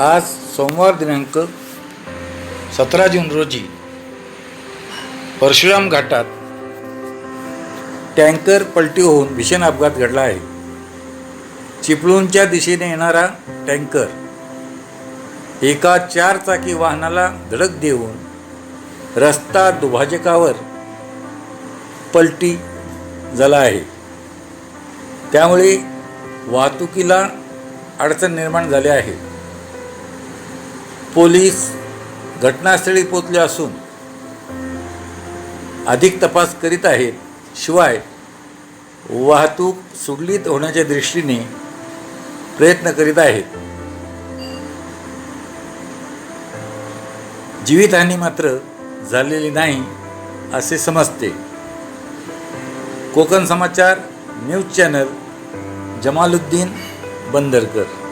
आज सोमवार दिनांक सतरा जून रोजी परशुराम घाटात टँकर पलटी होऊन भीषण अपघात घडला आहे. चिपळूणच्या दिशेने येणारा टँकर एका चार चाकी वाहनाला धडक देऊन रस्ता दुभाजकावर पलटी झाला आहे. त्यामुळे वाहतुकीला अडचण निर्माण झाली आहे. पोलीस घटनास्थळी पोचले असून अधिक तपास करीत आहेत. शिवाय वाहतूक सुरळीत होण्याच्या दृष्टीने प्रयत्न करीत आहेत. जीवितहानी मात्र झालेली नाही असे समजते. Konkan Samachar news channel Jamaluddin Bandarkar.